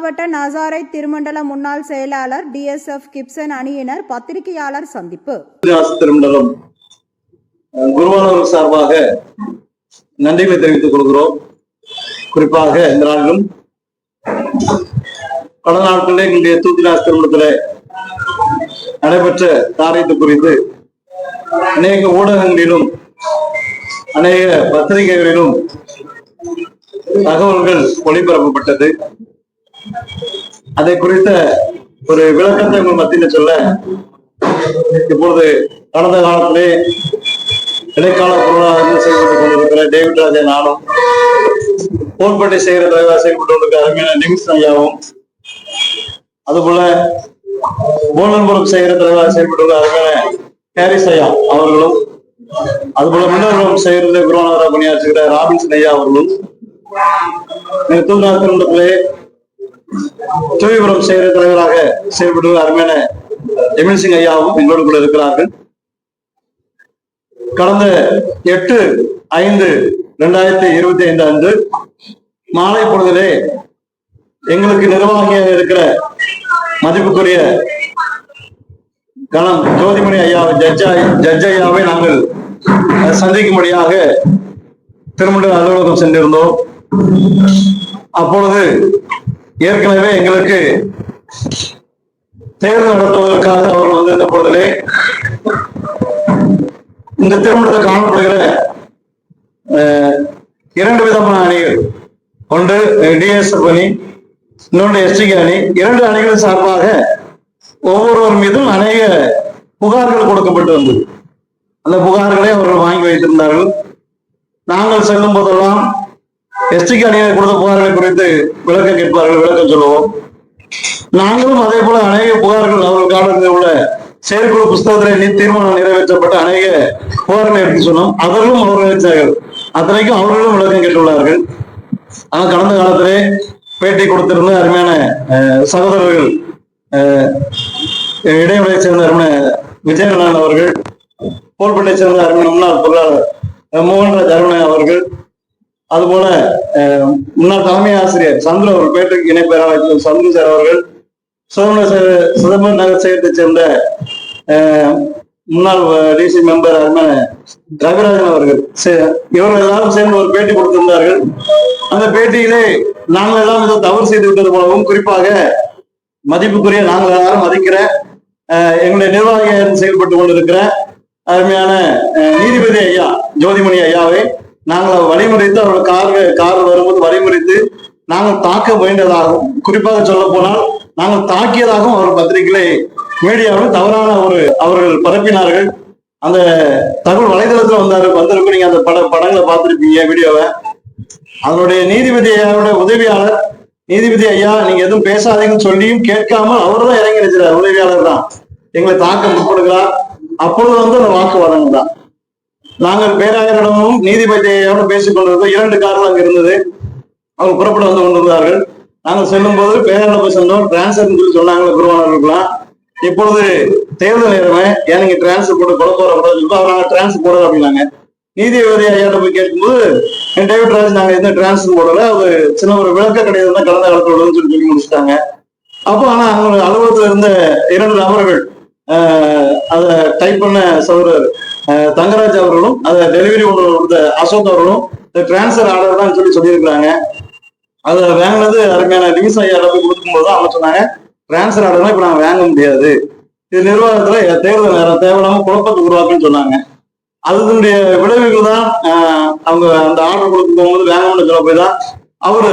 மாவட்ட நசாரை திருமண்டல முன்னாள் செயலாளர் டிஎஸ்எஃப் கிப்சன் அணியினர் பத்திரிகையாளர் சந்திப்பு. திருமண்டலம் அஹ், குருவானவர் சார்பாக நன்றிகளை தெரிவித்துக் கொள்கிறோம். குறிப்பாக இந்த நாளிலும் கடந்த நாட்களில் எங்களுடைய தூத்திராஸ் திருமணத்தில் நடைபெற்ற காரியத்தை குறித்து அநேக ஊடகங்களிலும் அநேக பத்திரிகைகளிலும் தகவல்கள் ஒளிபரப்பப்பட்டது. அதை குறித்த ஒரு விளக்கத்தை உங்கள் மத்தியில் சொல்ல இப்பொழுது கடந்த காலத்திலே இடைக்கால பொருளாதாரம் செயல்பட்டுக் கொண்டிருக்கிற டேவிட் ராஜா நானும் போன்பட்டி செய்கிற தலைவராக செயல்பட்டு கொண்டிருக்கிற அருமையான நிமிஷ் ஐயாவும் அதுபோல போலன்புரம் செய்கிற தலைவராக செயல்பட்டுள்ள அருமையான ஹாரிஸ் ஐயா அவர்களும் அதுபோல மின்னர்களும் செய்கிறது குருவானவராக பணியாற்றுகிற ராபின்சன் ஐயா அவர்களும் தூங்காத்திரத்திலே தூவிபுரம் செய்கிற தலைவராக செயல்பட்டு அருமையான எமில் சிங் ஐயாவும் எங்களோடு கூட இருக்கிறார்கள். கடந்த எட்டு ஐந்து ரெண்டாயிரத்தி இருபத்தி ஐந்து அன்று மாலை பொழுதிலே எங்களுக்கு நிர்வாகியாக இருக்கிற மதிப்புக்குரிய கணம் ஜோதிமணி ஐயா ஜட்ஜா ஜட்ஜ் ஐயாவை நாங்கள் சந்திக்கும்படியாக திருமண அலுவலகம் சென்றிருந்தோம். அப்பொழுது ஏற்கனவே எங்களுக்கு தேர்தல் நடத்துவதற்காக அவர் வந்திருந்த பொழுதிலே இந்த திருமணத்தில் காணப்படுகிற இரண்டு விதமான அணிகள். ஒன்று டிஎஸ்எஃப் அணி இன்னொன்று எஸ்டிகே அணி. இரண்டு அணிகள் சார்பாக ஒவ்வொருவர் மீதும் அநேக புகார்கள் கொடுக்கப்பட்டு வந்தது. அந்த புகார்களை அவர்கள் வாங்கி வைத்திருந்தார்கள். நாங்கள் செல்லும் போதெல்லாம் எஸ்டிக்கு அணியினர் கொடுத்த புகார்கள் குறித்து விளக்கம் கேட்பார்கள் விளக்கம் சொல்லுவோம். நாங்களும் அதே போல அநேக புகார்கள் அவர்கள் காலத்தில் உள்ள செயற்குழு புஸ்தகத்திலே நீ தீர்மானம் நிறைவேற்றப்பட்ட அநேக புகார்களை எடுத்து சொன்னோம். அவர்களும் அவர்கள் வைத்தார்கள் அத்தனைக்கும் அவர்களும் விளக்கம் கேட்டுள்ளார்கள். ஆனால் கடந்த காலத்திலே பேட்டி கொடுத்திருந்த அருமையான அஹ், சகோதரர்கள் அஹ், இடைவெளியை சேர்ந்த அருமையான விஜயநாதன் அவர்கள் போல்பட்டை சேர்ந்த அருமையான முன்னாள் பொருளாளர் மோகன்ராஜ் அருணை அவர்கள் அதுபோல முன்னாள் தலைமை ஆசிரியர் சந்துரு அவர்கள் பேட்டுக்கு இணை பேராளர் சந்துரு சார் அவர்கள் சுதந்திர சே- சுதந்திர நகர் செயலத்தை சேர்ந்த முன்னாள் டிசி மெம்பர் அருமையான ரவிராஜன் அவர்கள் சே- இவர்கள் எல்லாரும் சேர்ந்து ஒரு பேட்டி கொடுத்திருந்தார்கள். அந்த பேட்டியிலே நாங்கள் எல்லாம் ஏதோ தவறு செய்து விட்டது போலவும் குறிப்பாக மதிப்புக்குரிய நாங்கள் எல்லாரும் மதிக்கிற எங்களுடைய நிர்வாகியாக செயல்பட்டு கொண்டிருக்கிற அருமையான நீதிபதி ஐயா ஜோதிமணி ஐயாவை நாங்கள் வழிமுறைத்து அவர்கள் கார் கார் வரும்போது வழிமுறைத்து நாங்கள் தாக்க வேண்டியதாகவும் குறிப்பாக சொல்ல போனால் நாங்கள் தாக்கியதாகவும் அவர் பத்திரிகைகளை மீடியாவில் தவறான ஒரு அவர்கள் பரப்பினார்கள். அந்த தகவல் வலைதளத்துல வந்தாரு. வந்திருக்கும் நீங்க அந்த பட படங்களை பார்த்துருப்பீங்க வீடியோவை. அதனுடைய நீதிபதி ஐயாவோட உதவியாளர் நீதிபதி ஐயா நீங்க எதுவும் பேசாதீங்கன்னு சொல்லியும் கேட்காமல் அவர் தான் இறங்கி நினைச்சார் உதவியாளர் தான். எங்களை தாக்க முற்படுகிறார். அப்பொழுது வந்து அந்த வாக்குவாதங்கள் தான். நாங்கள் பேராயரிடமும் நீதிபதி ஐயாவோட பேசிக் கொண்டிருந்தோம் இரண்டு கார்கள் அங்கு இருந்தது. அவங்க புறப்பட வந்து கொண்டிருந்தார்கள். நாங்கள் செல்லும் போது பேரால போய் சென்றோம் டிரான்ஸ்ஃபர்னு சொல்லி சொன்னாங்களே குருவானவர்களுக்கெல்லாம் இப்பொழுது தேர்தல் நேரமே ஏன் நீங்க டிரான்ஸ்ஃபர் போட்டு கொலை போற கூடாதுன்னு சொல்லி நாங்கள் டிரான்ஸ்ஃபர் போடுறது அப்படின்னாங்க. நீதிபதி ஐயாட்ட போய் கேட்கும்போது என் டேவிட் ராஜ் நாங்கள் எந்த டிரான்ஸ்ஃபர் போடல. அது சின்ன ஒரு விளக்க கிடையாது. தான் கடந்த காலத்தில் உள்ளதுன்னு சொல்லி சொல்லி முடிச்சிட்டாங்க. அப்போ ஆனா அவங்க அலுவலகத்தில் இருந்த இரண்டு நபர்கள் அதை டைப் பண்ண சௌரர் தங்கராஜ் அவர்களும் அதை டெலிவரி ஒன்று வந்த அசோக் அவர்களும் இந்த டிரான்ஸ்ஃபர் ஆர்டர் தான் சொல்லி சொல்லியிருக்கிறாங்க. அதை வாங்கினது அருமையான நிமிஷம் ஐயா போய் கொடுக்கும்போது தான் அவங்க சொன்னாங்க டிரான்ஸ்ஃபர் ஆர்டர்லாம் இப்போ நாங்கள் வாங்க முடியாது. இது நிர்வாகத்தில் தேர்தல் நேரம் தேவையில்லாமல் குழப்பத்தை உருவாக்குன்னு சொன்னாங்க. அதனுடைய விளைவுகள் தான் அவங்க அந்த ஆர்டர் கொடுக்கும் போகும்போது வேணும்னு சொல்ல போய் தான் அவரு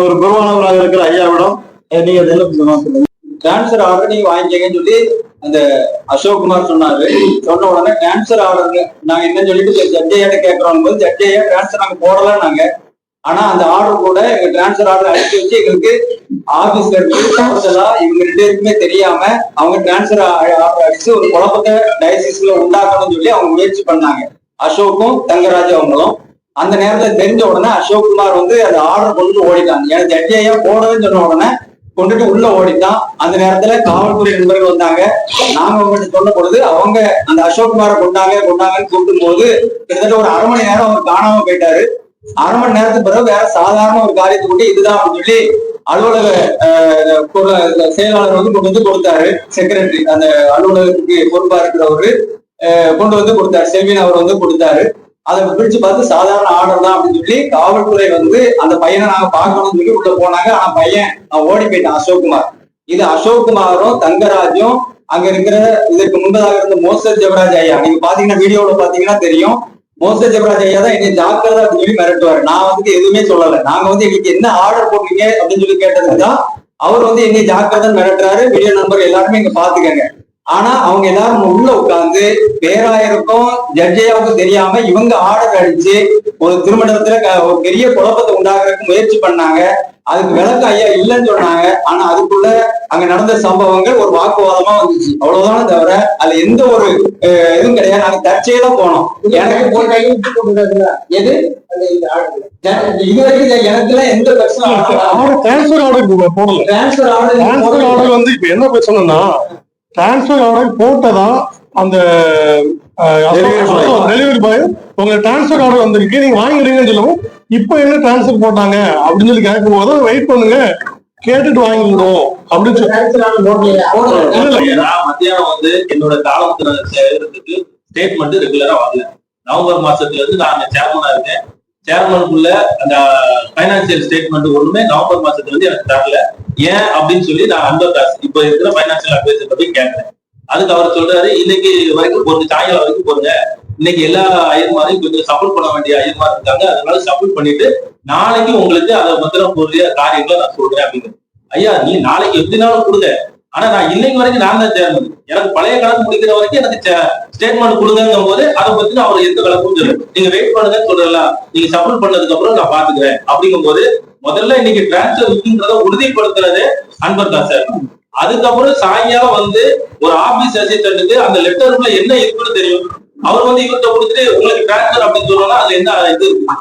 ஒரு குருவானவராக இருக்கிற ஐயாவிடம் நீங்கள் நீங்க என்ன சொல்லுங்க டிரான்ஸ்ஃபர் ஆர்டர் நீங்க வாங்கிக்கங்கன்னு சொல்லி அந்த அசோக் குமார் சொன்னாரு சொன்ன உடனே கேன்சர் ஆர்டர் நாங்க என்னன்னு சொல்லிட்டு ஜட்ஜையாட்ட கேட்கறோம் போது ஜட்ஜையா டிரான்ஸ்ஃபர் நாங்க போடல நாங்க. ஆனா அந்த ஆர்டர் கூட எங்க டிரான்ஸ்பர் ஆர்டர் அடிச்சு வச்சு எங்களுக்கு ஆபீஸ்ல இருந்து இவங்க ரெண்டு பேருக்குமே தெரியாம அவங்க டிரான்ஸ்பர் ஆர்டர் அடிச்சு ஒரு குழப்பத்தை டயசிஸ்ல உண்டாக்கணும்னு சொல்லி அவங்க முயற்சி பண்ணாங்க. அசோக்கும் தங்கராஜ் அவங்களும். அந்த நேரத்துல தெரிஞ்ச உடனே அசோக் குமார் வந்து அந்த ஆர்டர் கொண்டு ஓடிட்டாங்க. ஏன்னா ஜட்ஜையா போடவே சொன்ன உடனே கொண்டுட்டு உள்ள ஓடிட்டான் அந்த நேரத்துல காவல்துறை நண்பர்கள் வந்தாங்க. நாங்க அவங்ககிட்ட சொன்ன பொழுது அவங்க அந்த அசோக்குமாரை கொண்டாங்க கொண்டாங்கன்னு கூப்பிடும் போது கிட்டத்தட்ட ஒரு அரை மணி நேரம் அவர் காணாம போயிட்டாரு. அரை மணி நேரத்துக்கு பிறகு வேற சாதாரண ஒரு காரியத்தை கொண்டு இதுதான் அப்படின்னு சொல்லி அலுவலக செயலாளர் வந்து கொண்டு வந்து கொடுத்தாரு. செக்ரட்டரி அந்த அலுவலகத்துக்கு பொறுப்பா இருக்கிறவரு கொண்டு வந்து கொடுத்தாரு. செல்வின் அவர் வந்து கொடுத்தாரு. அதை பிரிச்சு பார்த்து சாதாரண ஆர்டர் தான் அப்படின்னு சொல்லி காவல்துறை வந்து அந்த பையனை நாங்க பார்க்கணும்னு சொல்லி உள்ள போனாங்க. ஆனா பையன் ஓடி போயிட்டான் அசோக்குமார். இது அசோக்குமாரும் தங்கராஜும் அங்க இருக்கிற இதற்கு முன்பதாக இருந்த மோசர் ஜெபராஜ் ஐயா. நீங்க பாத்தீங்கன்னா வீடியோல பாத்தீங்கன்னா தெரியும். மோசர் ஜெபராஜ் ஐயா தான் என்னை ஜாக்கிரதை அப்படின்னு சொல்லி மிரட்டுவாரு. நான் வந்து எதுவுமே சொல்லல. நாங்க வந்து எங்களுக்கு என்ன ஆர்டர் போட்டீங்க அப்படின்னு சொல்லி கேட்டதுதான் அவர் வந்து என்னை ஜாக்கிரதான் மிரட்டுறாரு. வீடியோ நம்பர் எல்லாருமே இங்க பாத்துக்கங்க ஆனா அவங்க எல்லாரும் உள்ள உட்கார்ந்து பேராயருக்கும் ஜட்ஜையாவுக்கும் தெரியாம இவங்க ஆர்டர் அடிச்சு ஒரு திருமணத்துல ஒரு பெரிய குழப்பத்தை உண்டாக்குறதுக்கு முயற்சி பண்ணாங்க. அதுக்கு விளக்கம் ஐயா இல்லைன்னு சொன்னாங்க. ஆனா அதுக்குள்ள அங்க நடந்த சம்பவங்கள் ஒரு வாக்குவாதமா வந்துச்சு. அவ்வளவுதானே தவிர அதுல எந்த ஒரு அஹ், இதுவும் கிடையாது. நாங்க தற்செயலா போனோம். எனக்கு எது? இது வரைக்கும் எனக்கு எல்லாம் எந்த பிரச்சனை ஆர்டர் டிரான்ஸ்ஃபர் ஆர்டர் போடல. டிரான்ஸ்பர் ஆர்டர் வந்து இப்ப என்ன பிரச்சனைனா டிரான்ஸ்ஃபர் ஆர்டர் போட்டதா அந்த. டெலிவரி பாய் உங்க டிரான்ஸ்ஃபர் ஆர்டர் வந்திருக்கு நீங்க வாங்கிடுங்கன்னு சொல்லவும் இப்போ என்ன டிரான்ஸ்ஃபர் போட்டாங்க அப்படின்னு சொல்லி கேட்கும் போது வெயிட் பண்ணுங்க. கேட்டுட்டு வாங்கிடுவோம் அப்படின்னு சொல்லி மத்தியானம் வந்து என்னோட காலத்துல சேர்றதுக்கு ஸ்டேட்மெண்ட் ரெகுலரா வரல. நவம்பர் மாசத்துல இருந்து நான் சேர்மனா இருக்கேன். சேர்மனுக்குள்ள அந்த பைனான்சியல் ஸ்டேட்மெண்ட் ஒண்ணுமே நவம்பர் மாசத்துல இருந்து எனக்கு தரல. ஏன் அப்படின்னு சொல்லி நான் அந்த காசு இப்ப இருக்கிற பைனான்சியல் அட்வைசர் பத்தி கேட்டேன். அதுக்கு அவர் சொல்றாரு இன்னைக்கு வரைக்கும் பொறுங்க சாயங்காலம் வரைக்கும் பொறுங்க இன்னைக்கு எல்லா ஐயர்மாரையும் கொஞ்சம் சப்போர்ட் பண்ண வேண்டிய ஐயர்மார் இருக்காங்க. அதனால சப்போர்ட் பண்ணிட்டு நாளைக்கு உங்களுக்கு அதை பத்திரம் பொருளிய காரியங்களை நான் சொல்றேன் அப்படின்னு. ஐயா நீ நாளைக்கு எப்படினாலும் கொடுங்க? ஆனா நான் இன்னைக்கு வரைக்கும் நான் தான் சேர்மன் எனக்கு பழைய கணக்கு முடிக்கிற வரைக்கும் எனக்கு ஸ்டேட்மெண்ட் கொடுங்கும் போது அதை பத்தி அவர் எந்த கணக்கும் சொல்லு நீங்க வெயிட் பண்ணுங்கன்னு சொல்லலாம் நீங்க சப்போர்ட் பண்ணதுக்கு அப்புறம் நான் பாத்துக்கிறேன் அப்படிங்கும் போது முதல்ல இன்னைக்கு டிரான்ஸ்பர் இருக்குன்றத உறுதிப்படுத்துறது அன்பர் தான் சார். அதுக்கப்புறம் சாயங்காலம் வந்து ஒரு ஆபீஸ் அசிஸ்டன்ட்டுக்கு அந்த லெட்டருக்குள்ள என்ன இருக்குன்னு தெரியும். அவர் வந்து இவர்கிட்ட கொடுத்துட்டு உங்களுக்கு டிரான்ஸ்பர் அப்படின்னு சொல்லணும்னா அதுல என்ன இது? இருக்கு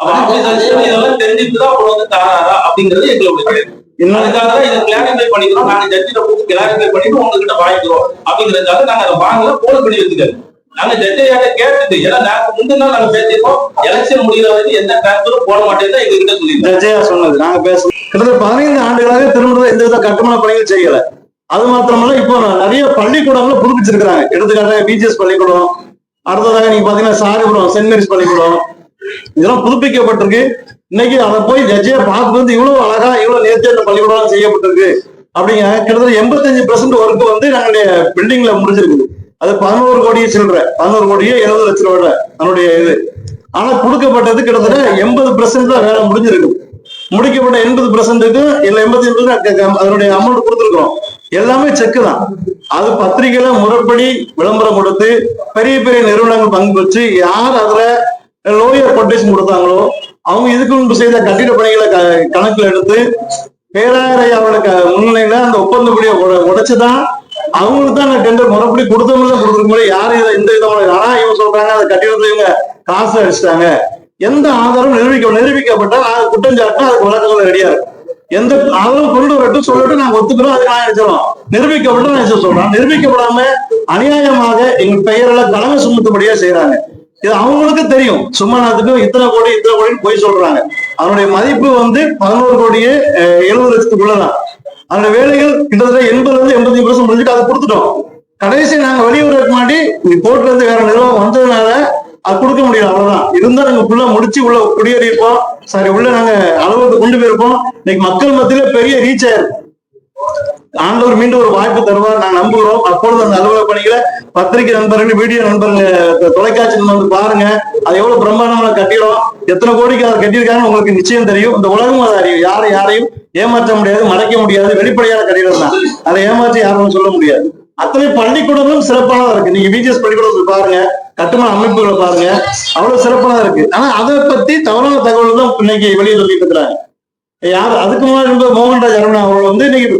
அப்ப ஆபீஸ் அசிஸ்டன்ட் இதெல்லாம் தெரிஞ்சுட்டு தான் அவர் வந்து தாராரா அப்படிங்கிறது எங்களுடைய கிடையாது இன்னும் அதுக்காக தான் இதை கிளாரிஃபை பண்ணிக்கிறோம். நாங்க ஜட்ஜிட்ட கொடுத்து கிளாரிஃபை பண்ணிட்டு உங்ககிட்ட வாங்கிக்கிறோம். அப்படிங்கிறதுக்காக நாங்க அதை வாங்கல போல பண்ணி வச்சுக்கிறோம் நாங்க ஜட்ஜையாட்ட கேட்டுட்டு ஏன்னா நாங்க முந்தின நாள் நாங்க பேசியிருக்கோம். எலெக்ஷன் முடிகிற வரைக்கும் எந்த டிரான்ஸ்பரும் போட மாட்டேன்னு எங்க கிட்ட சொல்லியிருந்தோம் ஜெயா சொன்னது நாங்க பேச கிட்டத்தட்ட பதினைந்து ஆண்டுகளாக திருமணம் எந்த வித கட்டுமான பணிகள் செய்யல. அது மாத்திரமல்ல இப்போ நிறைய பள்ளிக்கூடங்களை புதுப்பிச்சிருக்கிறாங்க. எடுத்துக்காட்டாக பிஜிஎஸ் பள்ளிக்கூடம் அடுத்ததாக நீங்க பாத்தீங்கன்னா சாரிபுரம் சென்ட் மேரிஸ் பள்ளிக்கூடம் இதெல்லாம் புதுப்பிக்கப்பட்டிருக்கு. இன்னைக்கு அதை போய் ஜட்ஜியா பார்த்து வந்து இவ்வளவு அழகா இவ்வளவு நேர்த்தியா இந்த பள்ளிக்கூடம் செய்யப்பட்டிருக்கு அப்படிங்க. கிட்டத்தட்ட எண்பத்தஞ்சு பெர்சன்ட் ஒர்க் வந்து நம்மளுடைய பில்டிங்ல முடிஞ்சிருக்குது. அது பதினோரு கோடியே சில்லற. பதினோரு கோடியே எழுபது லட்சம் ரூபாய் அதனுடைய இது. ஆனா கொடுக்கப்பட்டது கிட்டத்தட்ட எண்பது பெர்சன்ட் தான் வேலை முடிஞ்சிருக்கு. முடிக்கப்பட்ட எண்பது பெர்சன்ட்டுக்கு இல்ல எண்பத்தி எண்பது அதனுடைய அமௌண்ட் கொடுத்துருக்கோம் எல்லாமே செக்கு தான். அது பத்திரிகையில முறைப்படி விளம்பரம் கொடுத்து பெரிய பெரிய நிறுவனங்கள் பங்கு வச்சு யார் அதுல லோயர் கொட்டேஷன் கொடுத்தாங்களோ அவங்க இதுக்கு முன்பு செய்த கட்டிட பணிகளை க- கணக்குல எடுத்து பேராயரையாவோட க முன்னிலையில அந்த ஒப்பந்தப்படியை உட- உடைச்சுதான் அவங்களுக்கு தான் அந்த டெண்டர் முறைப்படி கொடுத்தவங்க தான் கொடுத்துருக்கோம் யாரும் இதை இந்த விதமான ஆனா இவங்க சொல்றாங்க அந்த கட்டிடத்துல இவங்க காசு அடிச்சிட்டாங்க. எந்த ஆதாரம் நிரூபிக்க நிரூபிக்கப்பட்டால் அது குற்றம் அதுக்கு வழக்கங்கள் ரெடியா எந்த ஆதாரம் கொண்டு வரட்டும் சொல்லட்டும் நாங்க ஒத்துக்கிறோம் அது நான் நினைச்சிடும் நிரூபிக்கப்பட்டு நான் நினைச்சு சொல்றோம் நிரூபிக்கப்படாம அநியாயமாக எங்க பெயரெல்லாம் தலைமை சுமத்தபடியா செய்யறாங்க இது அவங்களுக்கு தெரியும். சும்மா சும்மாநாத்துக்கும் இத்தனை கோடி இத்தனை கோடின்னு போய் சொல்றாங்க. அவனுடைய மதிப்பு வந்து பதினோரு கோடியே எழுபது லட்சத்துக்குள்ளதான். அந்த வேலைகள் கிட்டத்தட்ட எண்பதுல இருந்து எண்பத்தி பர்சன்ட் முடிஞ்சுட்டு அதை கொடுத்துட்டோம். கடைசி நாங்க வெளியூருக்கு மாட்டி கோர்ட்ல இருந்து வேற நிறுவனம் வந்ததுனால அது கொடுக்க முடியல அவ்வளவுதான். இருந்தா நாங்க ஃபுல்லா முடிச்சு உள்ள குடியேறியிருப்போம். சாரி உள்ள நாங்க அளவுக்கு கொண்டு போயிருப்போம். இன்னைக்கு மக்கள் மத்தியில பெரிய ரீச் ஆயிருக்கு. ஆண்டவர் மீண்டும் ஒரு வாய்ப்பு தருவார். நான் நம்புகிறோம். அப்பொழுது அந்த அலுவலக பணிகளை பத்திரிகை நண்பர்கள் வீடியோ நண்பர்கள் தொலைக்காட்சி நண்பர்கள் வந்து பாருங்க. அது எவ்வளவு பிரம்மாண்டமான கட்டிடம். எத்தனை கோடிக்கு அதை கட்டியிருக்காங்கன்னு உங்களுக்கு நிச்சயம் தெரியும். இந்த உலகம் அதை அறியும். யாரை யாரையும் ஏமாற்ற முடியாது மறைக்க முடியாது. வெளிப்படையான கட்டிடம் தான். அதை ஏமாற்றி யாரும் சொல்ல முடியாது. அத்தனை பள்ளிக்கூடங்களும் சிறப்பாக இருக்கு. நீங்க பிஜிஎஸ் பள்ளிக்கூடம் பாருங்க. கட்டுமான அமைப்புகளை பாருங்க. அவ்வளவு சிறப்பாக இருக்கு. ஆனா அதை பத்தி தவறான தகவல் தான் இன்னைக்கு வெளியே சொல்லிட்டு இருக்கிறாங்க. யார் அதுக்கு முன்னாடி இருந்த மோகன்ராஜ் அருணா அவர்கள் வந்து இன்னைக்கு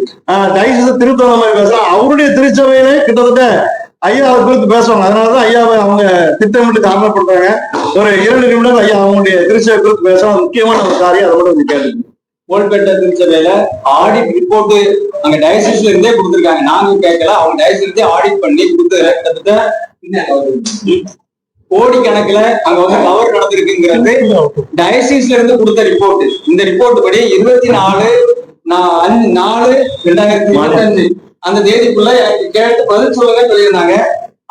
டைசஸ் திருத்தவ மாதிரி பேசலாம். அவருடைய திருச்சபையிலே கிட்டத்தட்ட ஐயா அவர் குறித்து பேசுவாங்க. அதனாலதான் ஐயாவை அவங்க திட்டமிட்டு காரணப்படுறாங்க ஒரு இரண்டு நிமிடம் ஐயா அவங்களுடைய திருச்சபை குறித்து பேசலாம். முக்கியமான ஒரு காரியம் அதை மட்டும் கேட்டுக்கணும் கோல்பேட்டை திருச்சபையில ஆடிட் ரிப்போர்ட் அங்க டயசிஸ்ல இருந்தே கொடுத்துருக்காங்க. நாங்க கேட்கல. அவங்க டயசிஸ் இருந்தே ஆடிட் பண்ணி கொடுத்து கிட்டத்தட்ட கோடிக்கணக்குல அங்க வந்து கவர் நடந்திருக்குங்கிறது டயசிஸ்ல இருந்து கொடுத்த ரிப்போர்ட் இந்த ரிப்போர்ட் படி இருபத்தி நாலு அஞ்சு நாலு ரெண்டாயிரத்தி இருபத்தஞ்சு. அந்த தேதிக்குள்ள கேட்டு பதில் சொல்லுங்க சொல்லியிருந்தாங்க.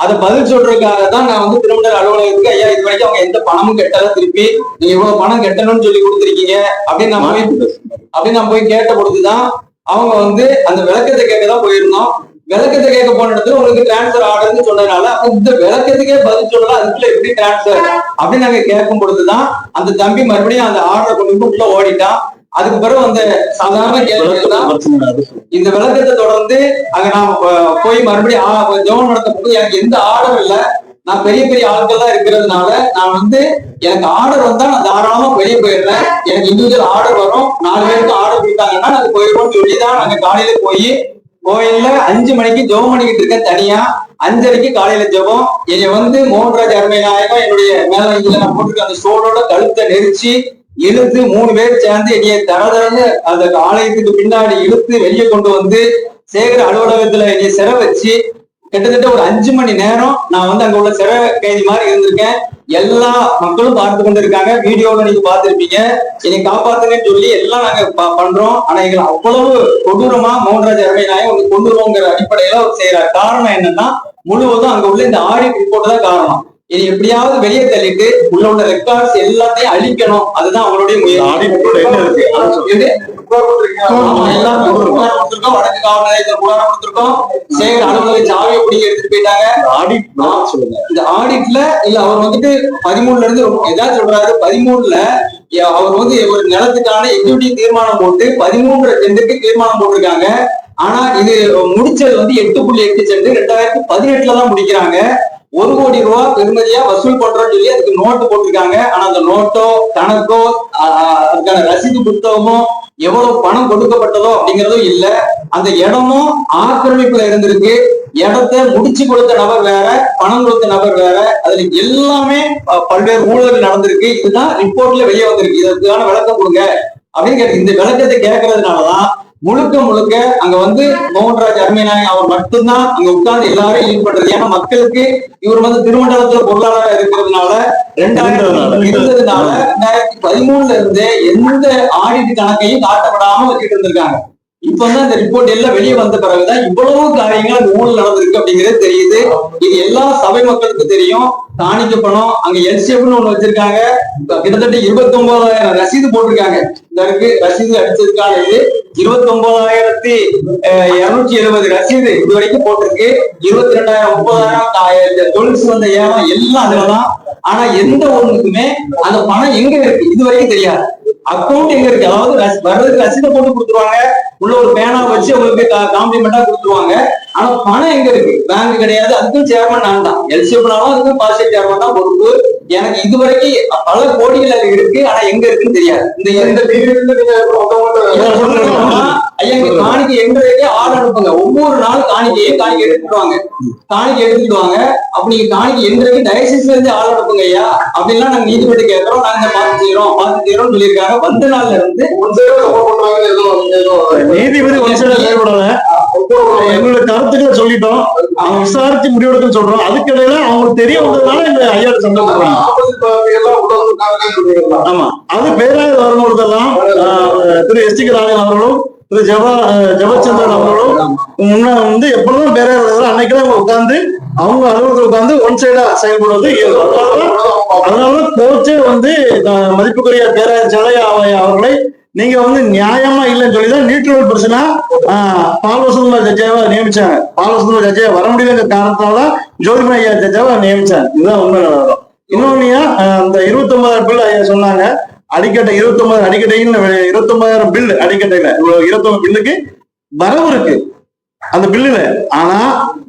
அதை பதில் சொல்றதுக்காக தான் நான் வந்து திருமணர் அலுவலகத்துக்கு ஐயா இது வரைக்கும் அவங்க எந்த பணமும் கெட்டதா திருப்பி நீங்க இவ்வளவு பணம் கட்டணும்னு சொல்லி கொடுத்துருக்கீங்க. அப்படின்னு நான் போய் அப்படின்னு நான் போய் கேட்ட பொழுதுதான் அவங்க வந்து அந்த விளக்கத்தை கேட்க தான் போயிருந்தோம். விளக்கத்தை கேட்க போன இடத்துல உங்களுக்கு டிரான்ஸ்பர் ஆர்டர்னு சொன்னதுனால இந்த விளக்கத்துக்கே பதில் சொல்லலாம் அதுக்குள்ள எப்படி டிரான்ஸ்பர் அப்படின்னு நாங்க கேட்கும் பொழுதுதான் அந்த தம்பி மறுபடியும் அந்த ஆர்டரை கொண்டு போய் உள்ள ஓடிட்டான் அதுக்கு பிறகு அந்த சாதாரண கேள்வி இந்த விளக்கத்தை தொடர்ந்து அங்க நான் போய் மறுபடியும் ஆ- ஜெபம் நடத்த போது எனக்கு எந்த ஆர்டரும் இல்ல. நான் பெரிய பெரிய ஆட்கள் தான் இருக்கிறதுனால நான் வந்து எனக்கு ஆர்டர் வந்தா நான் தாராளமா வெளியே போயிடுறேன். எனக்கு இண்டிவிஜுவல் ஆர்டர் வரும். நாலு பேருக்கு ஆர்டர் கொடுத்தாங்கன்னா நாங்க போயிடுவோம்னு சொல்லி தான் நாங்க காலையில போய் கோயில்ல அஞ்சு மணிக்கு ஜெபம் பண்ணிக்கிட்டு இருக்கேன் தனியா அஞ்சரைக்கு காலையில ஜெபம். என்னை வந்து மோகன்ராஜ் அருமைநாயகம் என்னுடைய மேலங்கில நான் போட்டுருக்க அந்த ஸ்டோனோட கழுத்தை நெரிச்சு இழுத்து மூணு பேர் சேர்ந்து என்னைய தர அந்த ஆலயத்துக்கு பின்னாடி இழுத்து வெளியே கொண்டு வந்து சேகர அலுவலகத்துல என்னைய சிற வச்சு கிட்டத்தட்ட ஒரு அஞ்சு மணி நேரம் நான் வந்து அங்க உள்ள சிறை கைதி மாதிரி இருந்திருக்கேன். எல்லா மக்களும் பார்த்து கொண்டு இருக்காங்க வீடியோல நீங்க பார்த்திருப்பீங்க. என்னை காப்பாத்துங்கன்னு சொல்லி எல்லாம் நாங்க பண்றோம். ஆனா எங்களை அவ்வளவு கொடூரமா மோகன்ராஜ் அருமை நாயகம் வந்து கொண்டு வருவோங்கிற அடிப்படையில அவர் செய்யறார் காரணம் என்னன்னா முழுவதும் அங்க உள்ள இந்த ஆடிட் ரிப்போர்ட் தான் காரணம். இனி எப்படியாவது வெளியே தள்ளிட்டு உள்ள உள்ள ரெக்கார்ட்ஸ் எல்லாத்தையும் அழிக்கணும். அதுதான் அவங்களுடைய முயற்சி. எல்லாம் கொடுத்திருக்கோம். வடக்கு காவல் நிலையத்துல புகார் கொடுத்திருக்கோம். சேகர் அலுவலக சாவியை பிடிங்கி எடுத்துட்டு போயிட்டாங்க. ஆடிட் சொல்லுங்க இந்த ஆடிட்ல இல்ல அவர் வந்துட்டு பதிமூணுல இருந்து ஏதாவது சொல்றாரு பதிமூணுல அவர் வந்து ஒரு நிலத்துக்கான எக்யூட்டி தீர்மானம் போட்டு பதிமூன்று சென்ட்டுக்கு தீர்மானம் போட்டிருக்காங்க. ஆனா இது முடிச்சது வந்து எட்டு புள்ளி எட்டு சென்ட். ரெண்டாயிரத்தி பதினெட்டுல தான் முடிக்கிறாங்க. ஒரு கோடி ரூபாய் பெருமதியா வசூல் பண்றோம்னு சொல்லி அதுக்கு நோட்டு போட்டிருக்காங்க. ஆனா அந்த நோட்டோ கணக்கோ அதுக்கான ரசீது புத்தகமோ எவ்வளவு பணம் கொடுக்கப்பட்டதோ அப்படிங்கறதும் இல்ல. அந்த இடமும் ஆக்கிரமிப்புல இருந்திருக்கு. இடத்த முடிச்சு கொடுத்த நபர் வேற பணம் கொடுத்த நபர் வேற. அதுல எல்லாமே பல்வேறு ஊழல் நடந்திருக்கு. இதுதான் ரிப்போர்ட்ல வெளியே வந்திருக்கு. இதுக்கான விளக்கம் கொடுங்க. அப்படின்னு கேட்டு இந்த விளக்கத்தை கேட்கறதுனாலதான் முழுக்க முழுக்க அங்க வந்து மோகன்ராஜ் அருமைநாயகம் அவர் மட்டும்தான் அங்க உட்கார்ந்து எல்லாரும் ஈடுபடுறது ஏன்னா மக்களுக்கு இவர் வந்து திருமண்டலத்துல பொருளாதாரம் இருக்கிறதுனால ரெண்டாயிரத்தி இருந்ததுனால. ரெண்டாயிரத்தி பதிமூணுல இருந்து எந்த ஆடிட் கணக்கையும் காட்டப்படாம வச்சுட்டு இருந்திருக்காங்க. இப்ப வந்து அந்த ரிப்போர்ட் எல்லாம் வெளியே வந்த பிறகுதான் இவ்வளவு காரியங்கள் அந்த ஊழல் நடந்திருக்கு அப்படிங்கிறது தெரியுது. இது எல்லா சபை மக்களுக்கும் தெரியும். காணிக்க பணம் அங்க எல்சிஎஃப்னு ஒண்ணு வச்சிருக்காங்க. கிட்டத்தட்ட இருபத்தி ஒன்பதாயிரம் ரசீது போட்டிருக்காங்க. இதற்கு ரசீது அடிச்சதுக்கான இது இருபத்தி ஒன்பதாயிரத்தி இருநூற்றி எழுபது ரசீது இது வரைக்கும் போட்டிருக்கு. இருபத்தி ரெண்டாயிரம் முப்பதாயிரம் தொழில் வந்த ஏலம் எல்லாம் அதுலதான் ஆனா எந்த ஒண்ணுக்குமே அந்த பணம் எங்க இருக்கு? இது வரைக்கும் தெரியாது. அக்கௌண்ட் எங்க இருக்கு? அதாவது வர்றதுக்கு ரசீதை போட்டு கொடுத்துருவாங்க. உள்ள ஒரு பேனா வச்சு உங்களுக்கு காம்ப்ளிமெண்டா கொடுத்துருவாங்க. ஆனா பணம் எங்க இருக்கு? பேங்க் கிடையாது. அதுக்கும் சேர்மன் நான் தான். எல்சிஎஃப்னாலும் அதுக்கும் பாசிட்டிவ் சேர்மன் தான் பொறுப்பு. எனக்கு இது வரைக்கும் பல கோடிகள் அது இருக்கு ஆனா எங்க இருக்குன்னு தெரியாது. இந்த எந்த காணிக்கை எங்களுக்கு ஆள் அனுப்புங்க. ஒவ்வொரு நாள் காணிக்கையும் காணிக்கை எடுத்துடுவாங்க காணிக்கை எடுத்துடுவாங்க அப்ப நீங்க காணிக்கை எங்களுக்கு டயசிஸ்ல இருந்து ஆள் அனுப்புங்க ஐயா. அப்படின்லாம் நாங்க நீதிபதி கேட்கறோம் நாங்க பார்த்து செய்யறோம் பார்த்து செய்யறோம்னு சொல்லியிருக்காங்க. வந்த நாள்ல இருந்து நீதிபதி எங்களோட கருத்துக்களை சொல்லிட்டோம். அவங்க விசாரிச்சு முடிவெடுக்கன்னு சொல்றோம். அதுக்கு இடையில அவங்களுக்கு தெரிய வந்ததுனால எங்க ஐயா சந்தோஷப்படுறாங்க ஆமா. அது பேராயர் வரும்பொழுதெல்லாம் ஆஹ், திரு எஸ் டி ராஜன் அவர்களும் திரு ஜவா ஆஹ், அவர்களும் முன்ன வந்து எப்பொழுதும் பேராயர் அன்னைக்கு அவங்க உட்கார்ந்து அவங்க அலுவலகத்தில் உட்கார்ந்து ஒன் சைடா செயல்படுவது அதனால கோச்சே வந்து மதிப்புக்குரிய பேராயர் ஜலையா அவர்களை நீங்க வந்து நியாயமா இல்லைன்னு சொல்லி தான் நியூட்ரல் பர்சனா பாலசுந்தர் ஜட்ஜாவா நியமிச்சாங்க. பாலசுந்தர் ஜட்ஜா வர முடியலங்கிற காரணத்தால ஜோதிமணி ஐயா ஜட்ஜாவா நியமிச்சாங்க இதுதான் உண்மை நிலவரம் இன்னொன்னு அந்த இருபத்தி ஒன்பதாயிரம் பில் ஐயா சொன்னாங்க. அடிக்கட்டை இருபத்தி ஒன்பது அடிக்கட்டைன்னு இருபத்தி ஒன்பதாயிரம் பில் அடிக்கட்டையில. இவ்வளவு இருபத்தி ஒன்பது பில்லுக்கு வரவு இருக்கு. அந்த பில்லுல ஆனா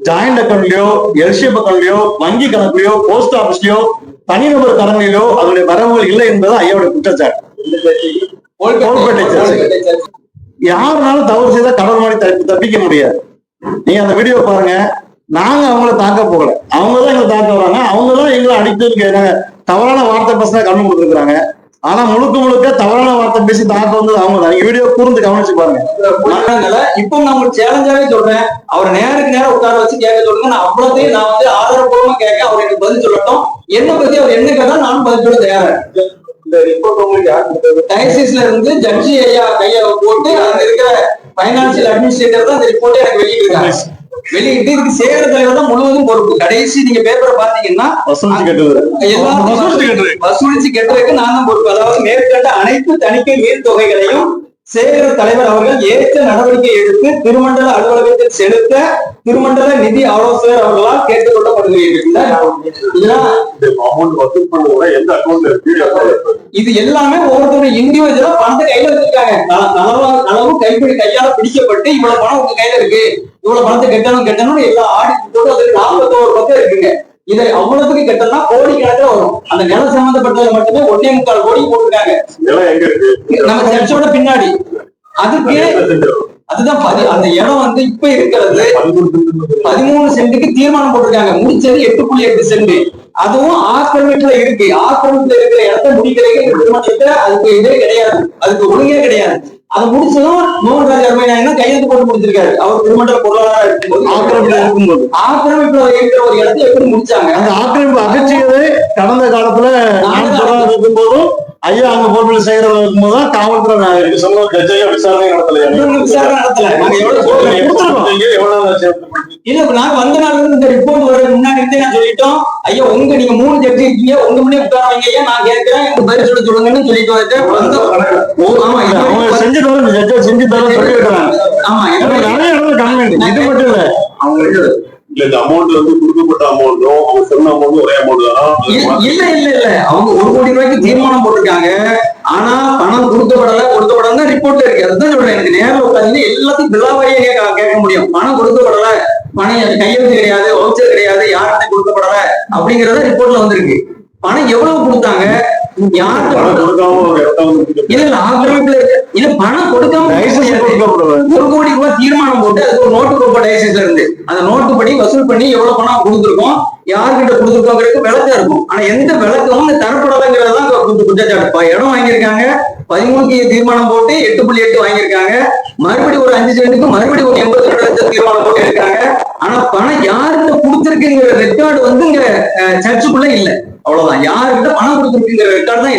ஜாயிண்ட் அக்கௌண்ட்லயோ எல்சிஎப் அக்கௌண்ட்லயோ வங்கி கணக்குலயோ போஸ்ட் ஆபீஸ்லயோ தனிநபர் கடனிலோ அதனுடைய வரவுகள் இல்லை என்பது ஐயாவோட குற்றச்சாட்டு. யாருனாலும் தவறு செய்தா கடவுள் மாதிரி தப்பி தப்பிக்க முடியாது. நீங்க அந்த வீடியோ பாருங்க. நாங்க அவங்கள தாக்க போகல. அவங்க தான் எங்களை தாக்க வராங்க. அவங்க தான் எங்களை அடிக்கிறதுக்கு நாங்க தவறான வார்த்தை பசங்க கண்ணு கொடுத்துருக்காங்க ஆனா முழுக்க முழுக்க தவறான வார்த்தை பேசி தாக்க வந்தது அவங்க தான். நீங்க வீடியோ கூர்ந்து கவனிச்சு பாருங்க. இப்போ நான் உங்களுக்கு சேலஞ்சாவே சொல்றேன். அவர் நேருக்கு நேரம் உட்கார வச்சு கேட்க சொல்லுங்க. நான் அவ்வளோத்தையும் நான் வந்து ஆதாரப்பூர்வமா கேட்க அவர் எனக்கு பதில் சொல்லட்டும். என்ன பத்தி அவர் என்ன கேட்டாலும் நானும் பதில் சொல்ல தயாரா. இந்த ரிப்போர்ட் உங்களுக்கு யார் கொடுத்தது? டயசிஸ்ல இருந்து ஜட்ஜி ஐயா கைய போட்டு அங்க இருக்கிற பைனான்சியல் அட்மினிஸ்ட்ரேட்டர் தான் இந்த ரிப்போர்ட்டை எனக்கு வெளியிட்டிருக்காங்க வெளியிட்டு இதுக்கு தலைவர் தான் முழுவதும் பொறுப்பு. கடைசி நீங்க பேப்பரை பாத்தீங்கன்னா. வசூலிச்சு கட்டுறதுக்கு நான் தான் பொறுப்பு. அதாவது மேற்கண்ட அனைத்து தணிக்கை மீள் தொகைகளையும் சேகர தலைவர் அவர்கள் ஏற்ற நடவடிக்கை எடுத்து திருமண்டல அலுவலகத்தில் செலுத்த திருமண்டல நிதி ஆலோசகர் அவர்களால் கேட்டுக்கொள்ளப்படுகிறீர்கள் அமௌண்ட் எந்த இது எல்லாமே ஒவ்வொருத்தரும் இண்டிவிஜுவலா பணத்தை கையில வச்சிருக்காங்க. அளவு நலவா கைப்பிடி கையால பிடிக்கப்பட்டு இவ்வளவு பணம் உங்க கையில இருக்கு. இவ்வளவு பணத்தை கட்டணும் கட்டணும் எல்லா ஆடிட் போட்டு லாபத்தோட நாற்பத்தோரு பக்கம் இருக்குங்க. இதை அவ்வளவுக்கு கட்டணும்னா கோடி கணக்குல வரும். அந்த நிலம் சம்பந்தப்பட்டதுல மட்டுமே ஒன்னே முக்கால் கோடி போட்டிருக்காங்க. நம்ம சர்ச்சோட பின்னாடி. அதுக்கு அதுதான் அந்த இடம் வந்து இப்ப இருக்கிறது பதிமூணு சென்ட்டுக்கு தீர்மானம் போட்டிருக்காங்க. முடிச்சது எட்டு புள்ளி எட்டு சென்ட் அதுவும் ஆக்கிரமிப்புல இருக்கு. ஆக்கிரமிப்புல இருக்கிற இடத்த முடிக்கிறதுக்கு அதுக்கு இதே கிடையாது. அதுக்கு ஒழுங்கே கிடையாது. அதை முடிச்சதும் மோகன்ராஜ் அருமையானா கையெழுத்து போட்டு முடிச்சிருக்காரு. அவர் திருமண்டல பொருளாதாரம் இருக்கும்போது ஆக்கிரமிப்புல இருக்கும்போது. ஆக்கிரமிப்புல இருக்கிற ஒரு இடத்த எப்படி முடிச்சாங்க? அந்த ஆக்கிரமிப்பு அகற்றியது கடந்த காலத்துல நான் சொல்றாங்க இருக்கும்போதும் ஐயா அங்க பொறுப்பில் செய்யறதா இருக்கும்போது தான் காவல்துறை நான் சொன்ன கட்சியா விசாரணை நடத்தலையா? இன்னொரு விசாரணை நடத்தல. நாங்க எவ்வளவு எவ்வளவு? இல்ல நாங்க வந்த நாள்ல இருந்து இந்த ரிப்போர்ட் வர முன்னாடி இருந்தே நான் சொல்லிட்டோம். ஐயா உங்க நீங்க மூணு ஜட்ஜி இருக்கீங்க. உங்க முன்னே உட்கார வைங்க ஐயா. நான் கேட்கிறேன். எனக்கு பதில் சொல்ல சொல்லுங்கன்னு சொல்லிட்டு வந்தேன் செஞ்சு தரோம் ஜட்ஜா செஞ்சு தரோம் சொல்லி ஆமா நிறைய கன்வென்ட் இது மட்டும் இல்ல. அவங்க இது- இல்ல இந்த அமௌண்ட் வந்து கொடுக்கப்பட்ட அமௌண்ட்டும் அவங்க சொன்ன அமௌண்ட் ஒரே அமௌண்ட் தானா? இல்ல இல்ல இல்ல அவங்க ஒரு கோடி ரூபாய்க்கு தீர்மானம் போட்டிருக்காங்க. ஆனா பணம் கொடுக்கப்படல கொடுக்கப்படல தான் ரிப்போர்ட்ல இருக்கு. அதுதான் சொல்றேன். எனக்கு நேரில் உட்காந்து எல்லாத்தையும் விழாவாரியே கேட்க கேட்க முடியும். பணம் கொடுக்கப்படல. பணம் கையெழுத்து கிடையாது வவுச்சர் கிடையாது யார்கிட்ட கொடுக்கப்படல அப்படிங்கறத ரிப்போர்ட்ல வந்திருக்கு. பணம் எவ்வளவு கொடுத்தாங்க? ஒரு கோடி ரூபாய் தீர்மானம் போட்டு அதுக்கு ஒரு நோட்டு கொடுப்போம் லைசன்ஸ்ல இருந்து. அந்த நோட்டு படி வசூல் பண்ணி எவ்வளவு பணம் கொடுத்துருக்கோம் யார்கிட்ட கொடுத்துருக்கோங்கிறதுக்கு விளக்கம் இருக்கும். ஆனா எந்த விளக்கமும் இந்த தரப்படலைங்கிறது தான் குற்ற- குற்றச்சாட்டு. இப்ப இடம் வாங்கியிருக்காங்க. பதிமூணுக்கு தீர்மானம் போட்டு எட்டு புள்ளி எட்டு வாங்கியிருக்காங்க. மறுபடியும் ஒரு அஞ்சு சென்ட்டுக்கு மறுபடியும் ஒரு எண்பத்தி ரெண்டு லட்சம் தீர்மானம் போட்டு இருக்காங்க. ஆனா பணம் யார்கிட்ட கொடுத்துருக்குங்கிற ரெக்கார்டு வந்து இங்க சர்ச்சுக்குள்ள இல்ல. அவ்வளவுதான். யாருக்கிட்ட பணம் கொடுத்துருக்குங்கிற ரெக்கார்டு தான்